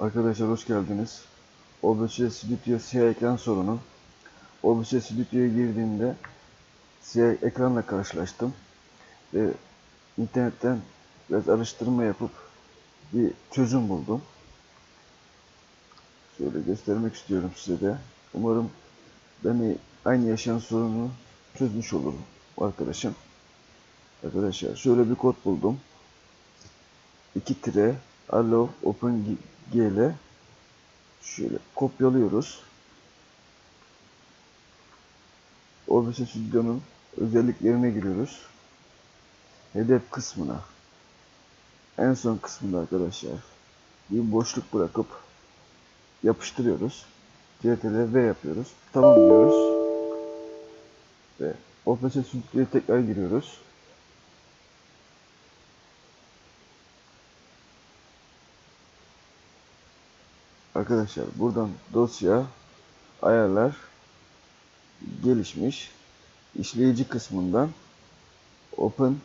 Arkadaşlar hoş geldiniz. OBS Studio siyah ekran sorunu. OBS Studio'ya girdiğimde siyah ekranla karşılaştım. Ve internetten biraz araştırma yapıp bir çözüm buldum. Şöyle göstermek istiyorum size de. Umarım ben aynı yaşayan sorunu çözmüş olurum arkadaşım. Arkadaşlar şöyle bir kod buldum. 2 tire allow open gl şöyle kopyalıyoruz. OBS Studio'nun özelliklerine giriyoruz. Hedef kısmına en son kısmında arkadaşlar bir boşluk bırakıp yapıştırıyoruz. CTRL V yapıyoruz. Tamam diyoruz. Ve OBS Studio'ya tekrar giriyoruz. Arkadaşlar buradan dosya ayarlar gelişmiş işleyici kısmından Open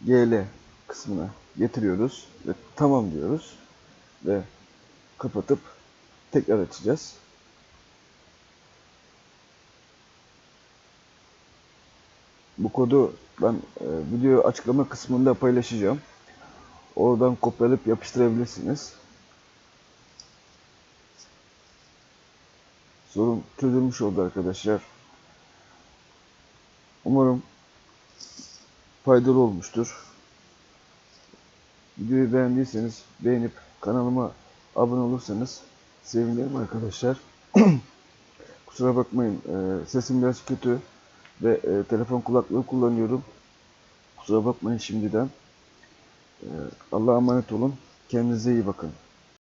GL kısmına getiriyoruz ve tamam diyoruz ve kapatıp tekrar açacağız. Bu kodu ben e, video açıklama kısmında paylaşacağım. Oradan kopyalayıp yapıştırabilirsiniz. Sorun çözülmüş oldu arkadaşlar. Umarım faydalı olmuştur. Videoyu beğendiyseniz beğenip kanalıma abone olursanız sevinirim arkadaşlar. Kusura bakmayın e, sesim biraz kötü ve e, telefon kulaklığı kullanıyorum. Kusura bakmayın şimdiden. E, Allah'a emanet olun. Kendinize iyi bakın.